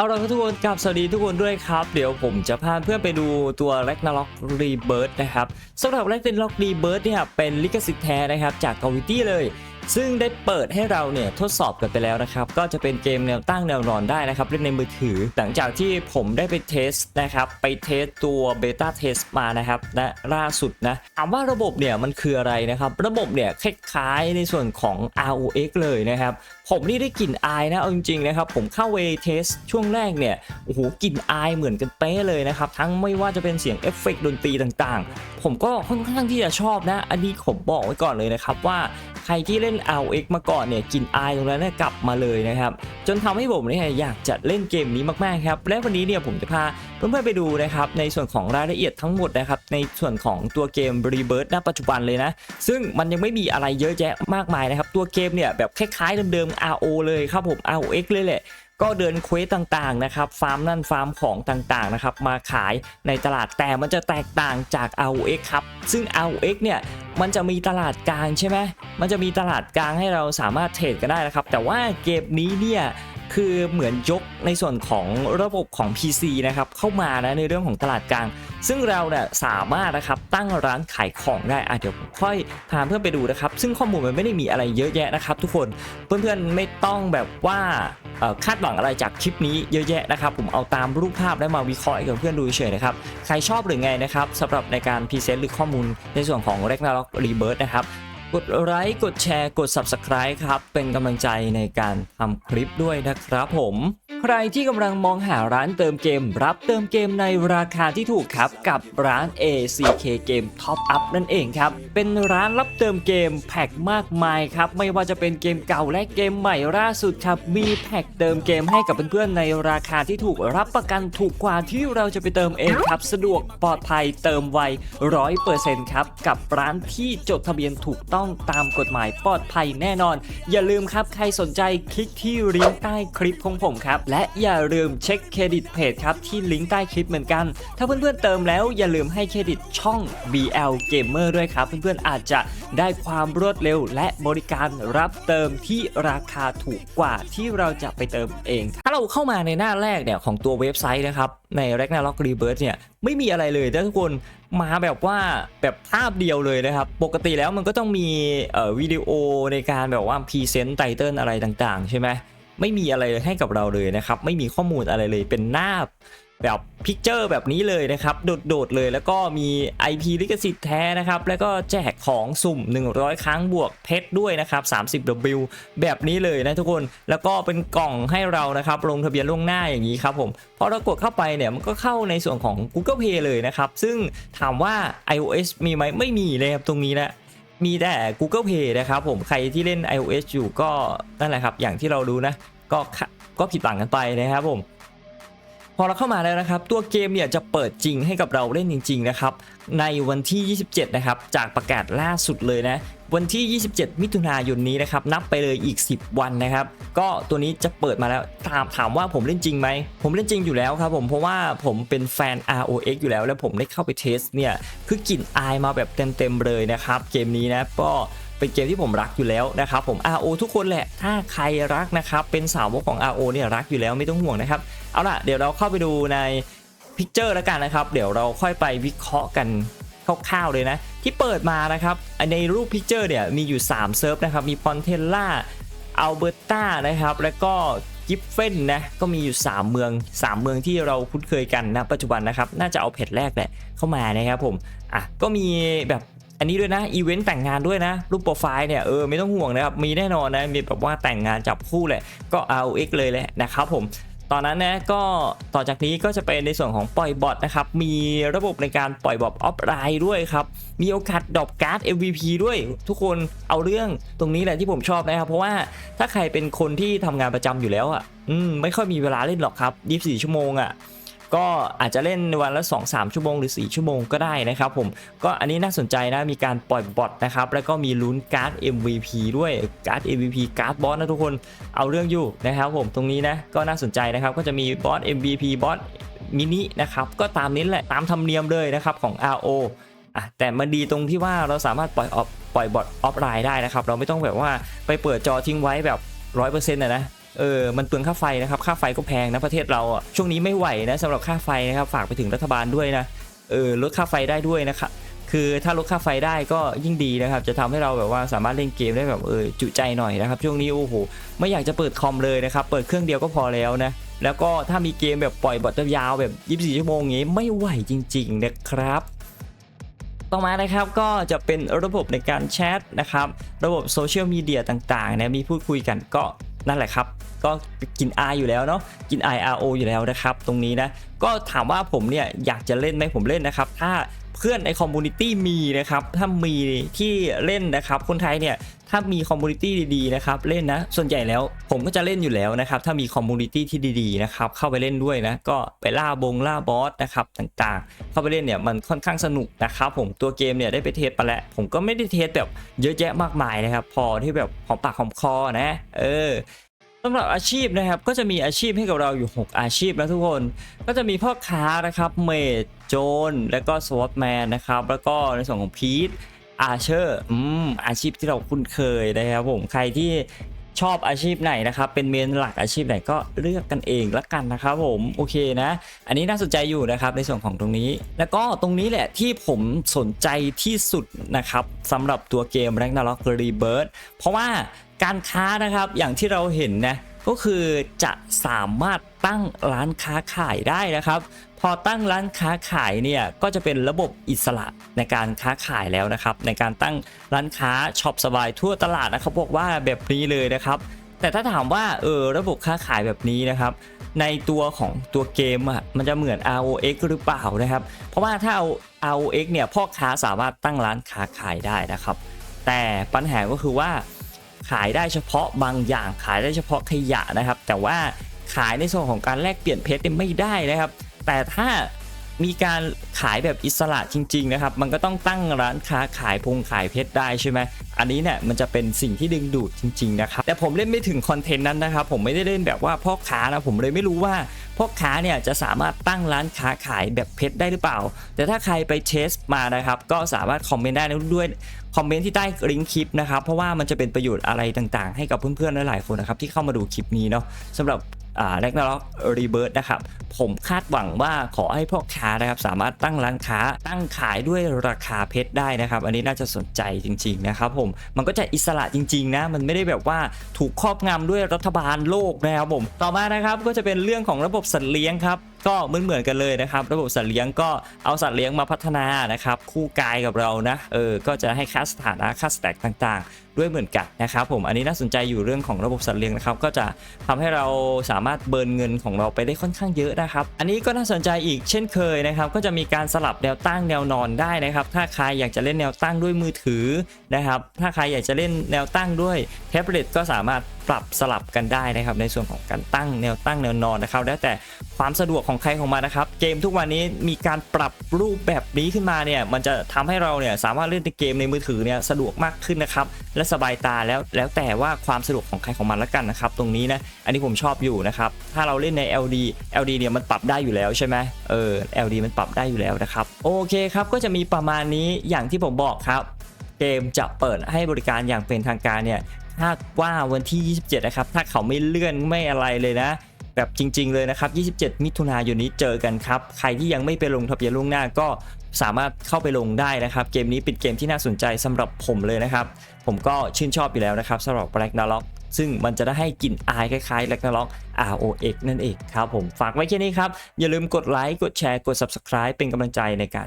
เอาละครับทุกคนกลับสวัสดีทุกคนด้วยครับ เดี๋ยวผมจะพาเพื่อนไปดูตัว Ragnarok Rebirth นะครับสำหรับ Ragnarok Rebirth เนี่ยเป็นลิขสิทธิ์แท้นะครับจาก c a l i t y เลย ซึ่งได้เปิดให้เราเนี่ยทดสอบกันไปแล้วนะครับ ก็จะเป็นเกมแนวตั้งแนวนอนได้นะครับ เล่นในมือถือ หลังจากที่ผมได้ไปเทสนะครับ ไปเทสตัวเบต้าเทสมานะครับนะล่าสุดนะถามว่าระบบเนี่ยมันคืออะไรนะครับ ระบบเนี่ยคล้ายๆในส่วนของ ROX เลยนะครับ ผมนี่ได้กลิ่นอายนะเอาจริงๆนะครับ ผมเข้าเวเทสช่วงแรกเนี่ยโอ้โหกลิ่นอายเหมือนกันเป๊ะเลยนะครับ ทั้งไม่ว่าจะเป็นเสียงเอฟเฟกต์ดนตรีต่างๆ ผมก็ค่อนข้างที่จะชอบนะ อันนี้ผมบอกไว้ก่อนเลยนะครับว่า รที่เล่น ROX มาก่อนเนี่ยกลิ่นอายตรงนั้นกลับมาเลยนะครับจนทำให้ผมเนี่ยอยากจะเล่นเกมนี้มากๆครับและวันนี้เนี่ยผมจะพาเพื่อนๆไปดูนะครับในส่วนของรายละเอียดทั้งหมดนะครับในส่วนของตัวเกม Rebirth ณปัจจุบันเลยนะซึ่งมันยังไม่มีอะไรเยอะแยะมากมายนะครับตัวเกมเนี่ยแบบคล้ายๆเดิมๆ RO เลยครับผม ROX เลยแหละ ก็เดินเควสต่างๆนะครับฟาร์มนั่นฟาร์มของต่างๆนะครับมาขายในตลาดแต่มันจะแตกต่างจาก ROX ครับ ซึ่ง ROX เนี่ยมันจะมีตลาดกลางใช่ไหมมันจะมีตลาดกลางให้เราสามารถเทรดกันได้นะครับ แต่ว่าเกมนี้เนี่ยคือเหมือนยกในส่วนของระบบของ PC นะครับเข้ามานะในเรื่องของตลาดกลาง ซึ่งเราเนี่ยสามารถนะครับตั้งร้านขายของได้อะเดี๋ยวผมค่อยพาเพื่อนไปดูนะครับ ซึ่งข้อมูลมันไม่ได้มีอะไรเยอะแยะนะครับ ทุกคนเพื่อนๆไม่ต้องแบบว่า คาดหวังอะไรจากคลิปนี้เยอะแยะนะครับ ผมเอาตามรูปภาพและมาวิเคราะห์กับเพื่อนดูเฉยนะครับ ใครชอบหรือไงนะครับสำหรับในการพรีเซนต์หรือข้อมูลในส่วนของ Ragnarok Rebirth นะครับกดไลค์กดแชร์กด Subscribe ครับ เป็นกำลังใจในการทำคลิปด้วยนะครับผม ใครที่กำลังมองหาร้านเติมเกม รับเติมเกมในราคาที่ถูกครับกับร้าน ACK Game Top Up นั่นเองครับ เป็นร้านรับเติมเกมแพ็คมากมายครับ ไม่ว่าจะเป็นเกมเก่าและเกมใหม่ล่าสุดครับ มีแพ็คเติมเกมให้กับเพื่อนๆในราคาที่ถูกรับประกันถูกกว่าที่เราจะไปเติมเองครับ สะดวกปลอดภัยเติมไวร้อยเปอร์เซ็นต์ครับ กับร้านที่จดทะเบียนถูกต้องตามกฎหมายปลอดภัยแน่นอน อย่าลืมครับใครสนใจคลิกที่ลิงก์ใต้คลิปของผมครับและอย่าลืมเช็คเครดิตเพจครับที่ลิงก์ใต้คลิปเหมือนกัน ถ้าเพื่อนๆเติมแล้วอย่าลืมให้เครดิตช่อง BL Gamer ด้วยครับ เพื่อนๆอาจจะได้ความรวดเร็ว และบริการรับเติมที่ราคาถูกกว่าที่เราจะไปเติมเอง ถ้าเราเข้ามาในหน้าแรกเนี่ยของตัวเว็บไซต์นะครับ ใน Ragnarok Rebirth เนี่ยไม่มีอะไรเลยนะทุกคนมาแบบว่าแบบภาพเดียวเลยนะครับ ปกติแล้วมันก็ต้องมีเอ่อวิดีโอในการแบบว่าพรีเซนต์ไตเติลอะไรต่างๆ ใช่ไหม ไม่มีอะไรให้กับเราเลยนะครับ ไม่มีข้อมูลอะไรเลยเป็นหน้าแบบพิกเจอร์แบบนี้เลยนะครับ โดดๆเลยแล้วก็มี IP ลิขสิทธิ์แท้นะครับ แล้วก็แจกของสุ่ม 100 ครั้งบวกเพชรด้วยนะครับ 30W แบบนี้เลยนะทุกคนแล้วก็เป็นกล่องให้เรานะครับ ลงทะเบียนล่วงหน้าอย่างนี้ครับผมพอเรากดเข้าไปเนี่ยมันก็เข้าในส่วนของ Google Play เลยนะครับ ซึ่งถามว่า iOS มีไหมไม่มีเลยครับตรงนี้นะ มีแต่ Google Play นะครับผมใครที่เล่น iOS อยู่ก็นั่นแหละครับ อย่างที่เรารู้นะ ก็ก็ผิดหวังกันไปนะครับผม อเราเข้ามาแล้วนะครับ ตัวเกมเนี่ยจะเปิดจริงให้กับเราเล่นจริง ๆ นะครับ ในวันที่ 27 นะครับ จากประกาศล่าสุดเลยนะวันที่ 27 มิถุนายนนี้นะครับ นับไปเลยอีก 10 วันนะครับ ก็ตัวนี้จะเปิดมาแล้วถามถามว่าผมเล่นจริงไหม ผมเล่นจริงอยู่แล้วครับผมเพราะว่าผมเป็นแฟน ROX อยู่แล้ว แล้วผมได้เข้าไปเทสเนี่ย คือกลิ่นอายมาแบบเต็มๆเลยนะครับ เกมนี้นะก็ เป็นเกมที่ผมรักอยู่แล้วนะครับผม RO ทุกคนแหละถ้าใครรักนะครับเป็นสาวกของ RO เนี่ยรักอยู่แล้วไม่ต้องห่วงนะครับเอาล่ะเดี๋ยวเราเข้าไปดูในพิกเจอร์แล้วกันนะครับ เดี๋ยวเราค่อยไปวิเคราะห์กันคร่าวๆเลยนะ ที่เปิดมานะครับในรูปพิกเจอร์เนี่ยมีอยู่ 3 เซิร์ฟนะครับ มีปอนเทลล่าอัลเบอร์ตานะครับ แล้วก็กิฟเฟนนะก็มีอยู่ 3 เมือง 3 เมืองที่เราคุ้นเคยกันนะปัจจุบันนะครับ น่าจะเอาเพจแรกแหละเข้ามานะครับผมอะก็มีแบบ อันนี้ด้วยนะอีเวนต์แต่งงานด้วยนะ รูปโปรไฟล์เนี่ยเออไม่ต้องห่วงนะครับ มีแน่นอนนะ มีแบบว่าแต่งงานจับคู่แหละก็ ROX เลยแหละนะครับผมตอนนั้นนะก็ต่อจากนี้ก็จะเป็นในส่วนของปล่อยบอทนะครับ มีระบบในการปล่อยบอทออฟไลน์ด้วยครับ มีโอกาสดรอปการ์ด MVP ด้วย ทุกคนเอาเรื่องตรงนี้แหละที่ผมชอบนะครับ เพราะว่าถ้าใครเป็นคนที่ทำงานประจำอยู่แล้วอะอืมไม่ค่อยมีเวลาเล่นหรอกครับ 24 ชั่วโมงอะ ก็อาจจะเล่นวันละ 2-3 ชั่วโมงหรือ 4 ชั่วโมงก็ได้นะครับผมก็อันนี้น่าสนใจนะมีการปล่อยบอทนะครับแล้วก็มีลุ้นการ์ด MVP ด้วยการ์ด MVP การ์ดบอสนะทุกคนเอาเรื่องอยู่นะครับผมตรงนี้นะก็น่าสนใจนะครับก็จะมีบอส MVP บอสมินินะครับก็ตามนี้แหละตามธรรมเนียมเลยนะครับของ RO อะแต่มันดีตรงที่ว่าเราสามารถปล่อยออฟปล่อยบอทออฟไลน์ได้นะครับ เราไม่ต้องแบบว่าไปเปิดจอทิ้งไว้แบบ 100%นะนะ เออมันเปลืองค่าไฟนะครับค่าไฟก็แพงนะประเทศเราอะช่วงนี้ไม่ไหวนะสำหรับค่าไฟนะครับฝากไปถึงรัฐบาลด้วยนะเออลดค่าไฟได้ด้วยนะครับคือถ้าลดค่าไฟได้ก็ยิ่งดีนะครับ จะทำให้เราแบบว่าสามารถเล่นเกมได้แบบเออจุใจหน่อยนะครับ ช่วงนี้โอ้โหไม่อยากจะเปิดคอมเลยนะครับ เปิดเครื่องเดียวก็พอแล้วนะ แล้วก็ถ้ามีเกมแบบปล่อยบอทยาวแบบ 24 ชั่วโมงงี้ไม่ไหวจริง ๆ นะครับต่อมานะครับก็จะเป็นระบบในการแชทนะครับ ระบบโซเชียลมีเดียต่างๆนะมีพูดคุยกันก็ นั่นแหละครับก็กิน R อยู่แล้วเนาะกิน IRO อยู่แล้วนะครับ ตรงนี้นะ ก็ถามว่าผมเนี่ยอยากจะเล่นไหมผมเล่นนะครับ ถ้าเพื่อนในคอมมูนิตี้มีนะครับ ถ้ามีที่เล่นนะครับ คนไทยเนี่ยถ้ามีคอมมูนิตี้ดีๆนะครับเล่นนะ ส่วนใหญ่แล้วผมก็จะเล่นอยู่แล้วนะครับ ถ้ามีคอมมูนิตี้ที่ดีๆนะครับเข้าไปเล่นด้วยนะ ก็ไปล่าบงล่าบอสนะครับต่างๆ เข้าไปเล่นเนี่ยมันค่อนข้างสนุกนะครับผมตัวเกมเนี่ยได้ไปเทสไปแล้วผมก็ไม่ได้เทสแบบเยอะแยะมากมายนะครับ พอที่แบบหอมปากหอมคอนะ เออ สำหรับอาชีพนะครับก็จะมีอาชีพให้กับเราอยู่ 6 อาชีพนะทุกคน ก็จะมีพ่อค้านะครับเมดโจนและก็สวอตแมนนะครับแล้วก็ในส่วนของพีทอาเชอร์อืมอาชีพที่เราคุ้นเคยนะครับผมใครที่ชอบอาชีพไหนนะครับ เป็นเมนหลักอาชีพไหนก็เลือกกันเองละกันนะครับผมโอเคนะ อันนี้น่าสนใจอยู่นะครับในส่วนของตรงนี้ แล้วก็ตรงนี้แหละที่ผมสนใจที่สุดนะครับสำหรับตัวเกม Ragnarok Rebirth เพราะว่า การค้านะครับอย่างที่เราเห็นนะก็คือจะสามารถตั้งร้านค้าขายได้นะครับ พอตั้งร้านค้าขายเนี่ยก็จะเป็นระบบอิสระในการค้าขายแล้วนะครับ ในการตั้งร้านค้าช็อปสบายทั่วตลาดนะครับบอกว่าแบบนี้เลยนะครับ แต่ถ้าถามว่าเออระบบค้าขายแบบนี้นะครับ ในตัวของตัวเกมอะมันจะเหมือน ROX หรือเปล่านะครับ เพราะว่าถ้าเอา ROX เนี่ยพ่อค้าสามารถตั้งร้านค้าขายได้นะครับ แต่ปัญหาก็คือว่า ขายได้เฉพาะบางอย่างขายได้เฉพาะขยะนะครับ แต่ว่าขายในส่วนของการแลกเปลี่ยนเพชรไม่ได้นะครับ แต่ถ้า มีการขายแบบอิสระจริงๆนะครับ มันก็ต้องตั้งร้านค้าขายพงขายเพชรได้ใช่ไหมอันนี้เนี่ยมันจะเป็นสิ่งที่ดึงดูดจริงๆนะครับแต่ผมเล่นไม่ถึงคอนเทนต์นั้นนะครับ ผมไม่ได้เล่นแบบว่าพ่อค้านะผมเลยไม่รู้ว่าพ่อค้าเนี่ยจะสามารถตั้งร้านค้าขายแบบเพชรได้หรือเปล่า แต่ถ้าใครไปเทสมานะครับ ก็สามารถคอมเมนต์ได้ด้วยคอมเมนต์ที่ใต้ลิงก์คลิปนะครับเพราะว่ามันจะเป็นประโยชน์อะไรต่างๆ ให้กับเพื่อนๆหลายๆคนนะครับที่เข้ามาดูคลิปนี้เนาะสำหรับ แรกนาล็อกรีเบิร์ดนะครับ ผมคาดหวังว่าขอให้พ่อค้านะครับ สามารถตั้งร้านค้าตั้งขายด้วยราคาเพชรได้นะครับ อันนี้น่าจะสนใจจริง ๆ นะครับผมมันก็จะอิสระจริง ๆ นะ มันไม่ได้แบบว่าถูกครอบงำด้วยรัฐบาลโลกนะครับผม ต่อมานะครับก็จะเป็นเรื่องของระบบสัตว์เลี้ยงครับ ก็เหมือนเหมือนกันเลยนะครับ ระบบสัตว์เลี้ยงก็เอาสัตว์เลี้ยงมาพัฒนานะครับ คู่กายกับเรานะเออก็จะให้ค่าสถานะค่าสแต็กต่างๆ ด้วยเหมือนกันนะครับ ผมอันนี้น่าสนใจอยู่เรื่องของระบบสัตว์เลี้ยงนะครับ ก็จะทำให้เราสามารถเบิร์นเงินของเราไปได้ค่อนข้างเยอะนะครับ อันนี้ก็น่าสนใจอีกเช่นเคยนะครับ ก็จะมีการสลับแนวตั้งแนวนอนได้นะครับ ถ้าใครอยากจะเล่นแนวตั้งด้วยมือถือนะครับ ถ้าใครอยากจะเล่นแนวตั้งด้วยแท็บเล็ตก็สามารถปรับสลับกันได้นะครับ ในส่วนของการตั้งแนวตั้งแนวนอนนะครับ แล้วแต่ความสะดวกของใครของมันนะครับ เกมทุกวันนี้มีการปรับรูปแบบนี้ขึ้นมาเนี่ยมันจะทำให้เราเนี่ยสามารถเล่นในเกมในมือถือเนี่ยสะดวกมากขึ้นนะครับและสบายตาแล้วแล้วแต่ว่าความสะดวกของใครของมันละกันนะครับตรงนี้นะอันนี้ผมชอบอยู่นะครับถ้าเราเล่นใน LD LD เนี่ยมันปรับได้อยู่แล้วใช่ไหมเออ LD มันปรับได้อยู่แล้วนะครับโอเคครับก็จะมีประมาณนี้อย่างที่ผมบอกครับเกมจะเปิดให้บริการอย่างเป็นทางการเนี่ย คาดว่าวันที่ 27 นะครับ ถ้าเขาไม่เลื่อนไม่อะไรเลยนะ แบบจริง ๆ เลยนะครับ 27 มิถุนายนนี้เจอกันครับ ใครที่ยังไม่ไปลงทะเบียนล่วงหน้าก็สามารถเข้าไปลงได้นะครับ เกมนี้เป็นเกมที่น่าสนใจสำหรับผมเลยนะครับ ผมก็ชื่นชอบอยู่แล้วนะครับสำหรับ Black n a r o k ซึ่งมันจะได้ให้กลิ่นอายคล้ายๆ Black n a r o k ROX นั่นเองครับผมฝากไว้แค่นี้ครับ อย่าลืมกดไลค์กดแชร์กด Subscribe เป็นกำลังใจในการ